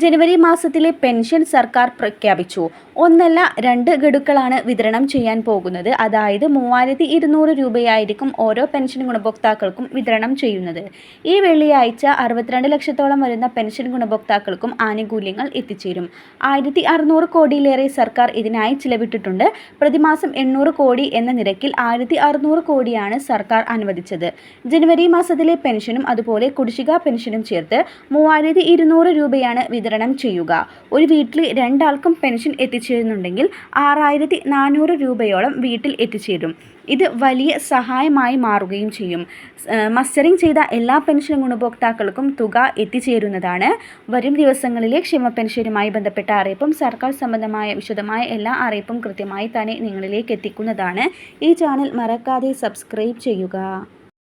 ജനുവരി മാസത്തിലെ പെൻഷൻ സർക്കാർ പ്രഖ്യാപിച്ചു. ഒന്നല്ല രണ്ട് ഗഡുക്കളാണ് വിതരണം ചെയ്യാൻ പോകുന്നത്. അതായത് മൂവായിരത്തി ഇരുന്നൂറ് രൂപയായിരിക്കും ഓരോ പെൻഷൻ ഗുണഭോക്താക്കൾക്കും വിതരണം ചെയ്യുന്നത്. ഈ വെള്ളിയാഴ്ച അറുപത്തിരണ്ട് ലക്ഷത്തോളം വരുന്ന പെൻഷൻ ഗുണഭോക്താക്കൾക്കും ആനുകൂല്യങ്ങൾ എത്തിച്ചേരും. ആയിരത്തി അറുന്നൂറ് കോടിയിലേറെ സർക്കാർ ഇതിനായി ചിലവിട്ടിട്ടുണ്ട്. പ്രതിമാസം എണ്ണൂറ് കോടി എന്ന നിരക്കിൽ ആയിരത്തി അറുന്നൂറ് കോടിയാണ് സർക്കാർ അനുവദിച്ചത്. ജനുവരി മാസത്തിലെ പെൻഷനും അതുപോലെ കുടിശ്ശിക പെൻഷനും ചേർത്ത് മൂവായിരത്തി ഇരുന്നൂറ് രൂപയാണ് വിതരണം ചെയ്യുക. ഒരു വീട്ടിൽ രണ്ടാൾക്കും പെൻഷൻ എത്തിച്ചേരുന്നുണ്ടെങ്കിൽ ആറായിരത്തി നാനൂറ് രൂപയോളം വീട്ടിൽ എത്തിച്ചേരും. ഇത് വലിയ സഹായമായി മാറുകയും ചെയ്യും. മസ്റ്ററിംഗ് ചെയ്ത എല്ലാ പെൻഷൻ ഗുണഭോക്താക്കൾക്കും തുക എത്തിച്ചേരുന്നതാണ്. വരും ദിവസങ്ങളിലെ ക്ഷേമ പെൻഷനുമായി ബന്ധപ്പെട്ട അറിയിപ്പും സർക്കാർ സംബന്ധമായ വിശദമായ എല്ലാ അറിയിപ്പും കൃത്യമായി തന്നെ നിങ്ങളിലേക്ക് എത്തിക്കുന്നതാണ്. ഈ ചാനൽ മറക്കാതെ സബ്സ്ക്രൈബ് ചെയ്യുക.